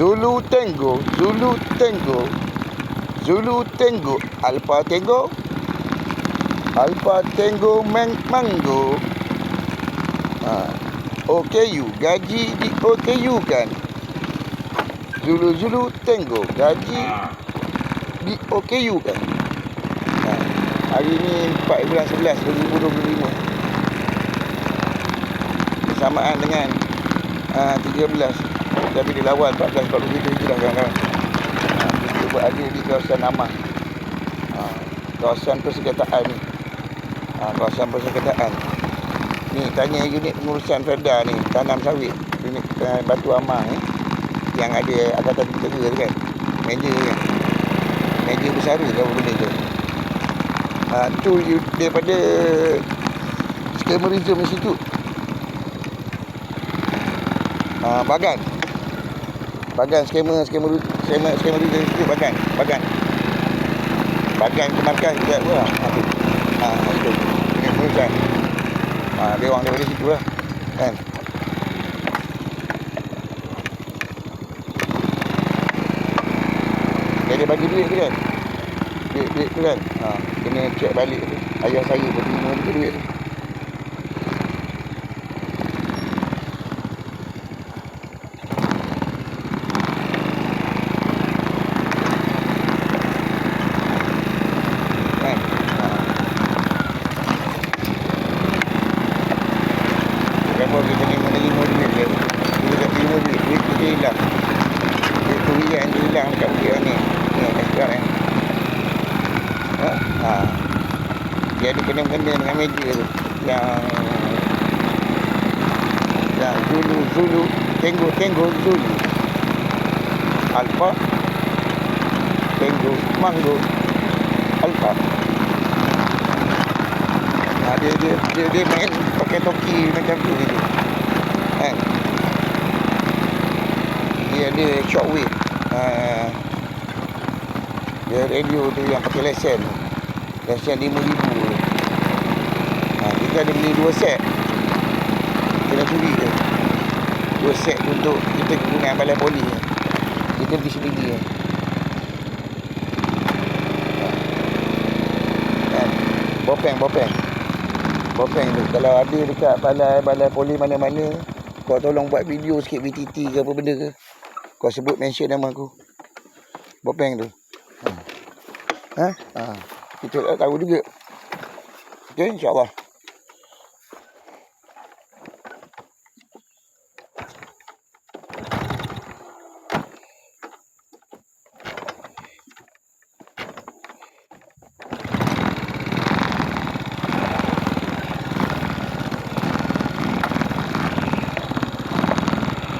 Zulu Tango, Zulu Tango, Zulu Tango, Alpha Tango, Alpha Tango Mang Mango. Ha. OKU, gaji di OKU kan. Zulu Zulu Tango, gaji di OKU kan. Ha. Hari ni 4 bulan 11 2025. Bersamaan dengan uh, 13 tapi dia lawan 14 47 hijrah kawan-kawan. Ha, kita berada di kawasan Amang. Ha, kawasan persekataan ni. Ha, kawasan persekataan. Ni tanya unit pengurusan Ferda ni, tanam sawit. Unit uh, Batu Amang ni. Yang ada Angkatan Tentera tu kan. Meja kan. Meja bersara ke apa benda tu. Ha, tu daripada Scamerism Institute. Ha, Bagan. Bagan skamer skamer skamer skamer itu itu bagan bagan bagan ke markas juga tu lah ha, tu. ha ini perusahaan ha, dia orang daripada situ lah kan? Dia ada bagi duit tu kan? Duit duit tu kan? Ha, kena check balik tu. Ayah saya pun terima tu duit tu kan ha. Kenapa kita ni menerima duit dia Kita tak terima duit Duit kita hilang Duit tu yang dia hilang dekat bukit ni Ni kat sekarang ni ha? ha. Dia ada kena-kena dengan meja tu Yang Yang Zulu Zulu Tenggo Tenggo Zulu Alpha Tenggo Mango Alpha Ha, dia, dia, dia, dia main pakai toki macam tu dia. Kan? Dia ada shockwave. Ha, dia radio tu yang pakai lesen. Lesen RM5,000 tu. Ha, kita ada beli dua set. Kena suri tu. Dua set untuk kita guna balai poli. Kita beli sendiri. Kan? Bopeng, bopeng. Bopeng tu Kalau ada dekat balai Balai poli mana-mana Kau tolong buat video sikit VTT ke apa benda ke Kau sebut mention nama aku Bopeng tu Ha? Ha? ha. Kita tak tahu juga Okay insyaAllah